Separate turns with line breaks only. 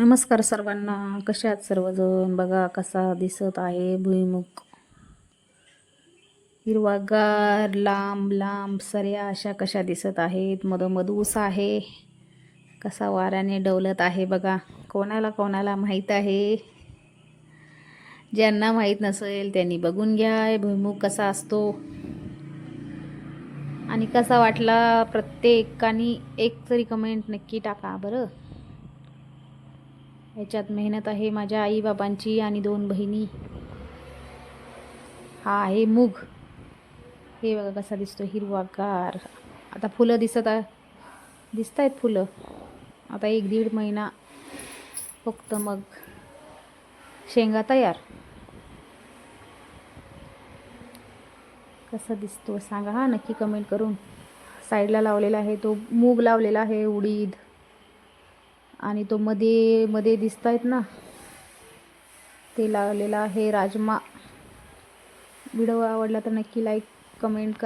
नमस्कार सर्वांना. कशा आहात सर्वजण? बघा कसा दिसत आहे भुईमुख हिरवागार लांब लांब सऱ्या अशा कशा दिसत आहेत. मधोमध ऊस आहे. कसा वाऱ्याने डवलत आहे बघा. कोणाला कोणाला माहीत आहे? ज्यांना माहीत नसेल त्यांनी बघून घ्या. भुईमुख कसा असतो? आणि कसा वाटला? प्रत्येकाने एक तरी कमेंट नक्की टाका बरं. ह्याच्यात मेहनत आहे माझ्या आईबाबांची आणि दोन बहिणी. हा आहे मूग. हे बघा कसा दिसतो हिरवागार. आता फुलं दिसत आहे दिसत आहेत फुलं. आता एक दीड महिना फक्त मग शेंगा तयार. कसा दिसतो सांगा हा नक्की कमेंट करून. साईडला लावलेला आहे तो मूग लावलेला आहे उडीद. आणि तो मध्ये मध्ये दिसत आहेत ना. ते लावलेला आहे राजमा. व्हिडिओ आवडला तर नक्की लाईक कमेंट करा.